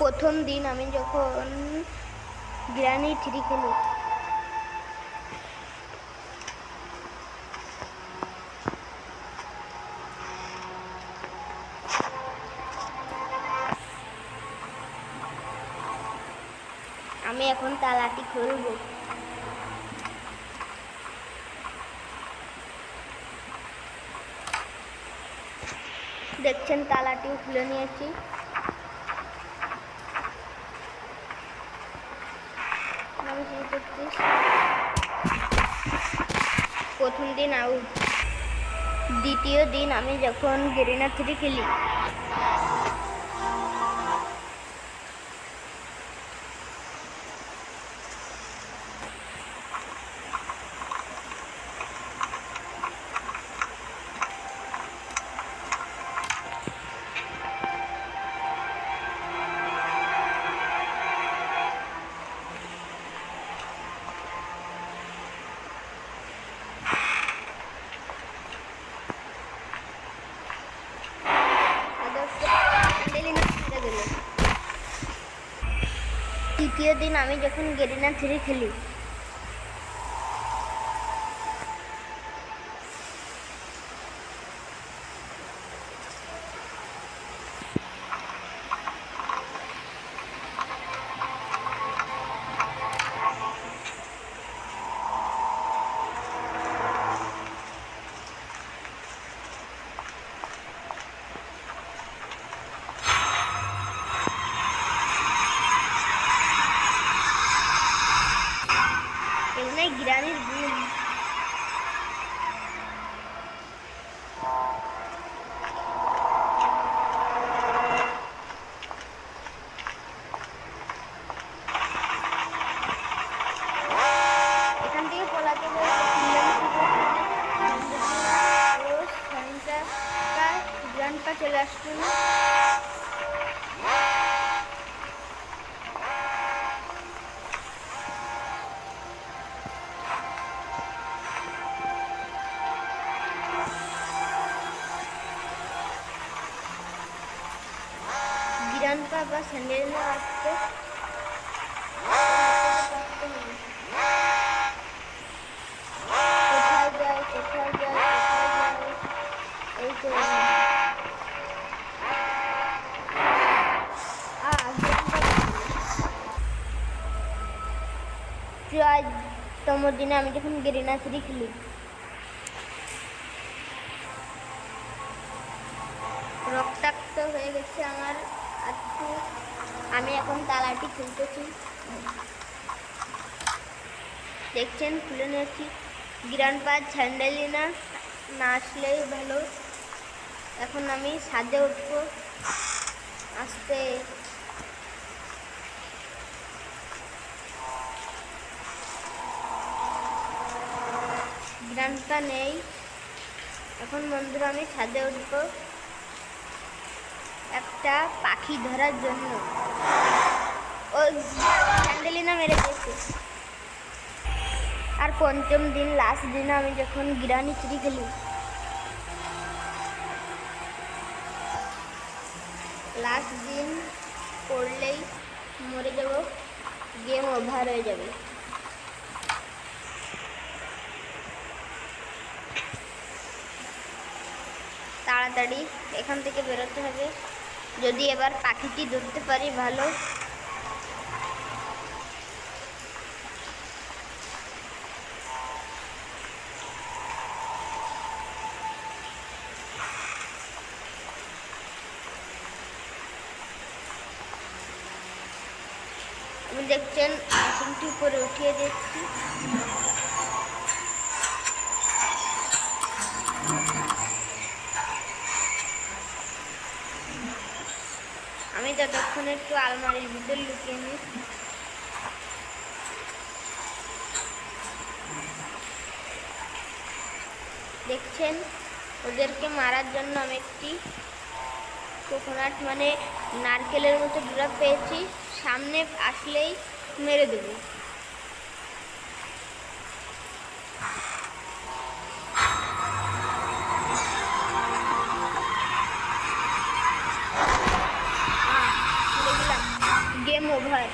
প্রথম দিন আমি যখন গ্রানি থ্রি খেলি। আমি এখন তালাটি খুলবো। দেখছেন তালাটিও খুলে নিয়েছি। প্রথম দিন আউট। দ্বিতীয় দিন আমি যখন গেরিনা থ্রি খেলি তৃতীয় দিন আমি যখন গেরিনা থ্রি খেলি şekerleştirin. Giren baba sen elini attı. Thank you. আসতো কোথায় যায় কোথায় যায় কোথায় যায় এই তো তম দিনে আমি যখন গেরিনা থ্রি খেলি। রক্তাক্ত হয়ে গেছে আমার আমি এখন তালাটি খুলতেছি। দেখছেন, খুলে নিয়েছি। গ্রান্ড পাঁচ স্যান্ডেলিনা না আসলেই ভালো। এখন আমি সাজে উঠবো। আসতে। গ্রান্ডটা নেই। এখন বন্ধুরা আমি ছাদে উঠবো। একটা পাখি ধরার জন্য। ও স্যান্ডেলিনা মেরে দিয়েছে। আর পঞ্চম দিন লাস্ট দিন আমি যখন গিরানি চুরি খেলি। লাস্ট দিন পড়লেই মরে যাব। গেম ওভার হয়ে যাবে। তাড়াতাড়ি এখান থেকে বেরোতে হবে। যদি এবার পাখিটি ধরতে পারি, ভালো। দেখছেন মেশিনটি উপরে উঠিয়ে দিচ্ছি আমি ততক্ষণ একটু আলমারির ভিতর লুকিয়ে নিই। দেখছেন? ওদেরকে মারার জন্য আমি একটি কোকোনাট মানে নারকেলের মতো ড্রপ পেয়েছি। সামনে আসলেই মেরে দেবো।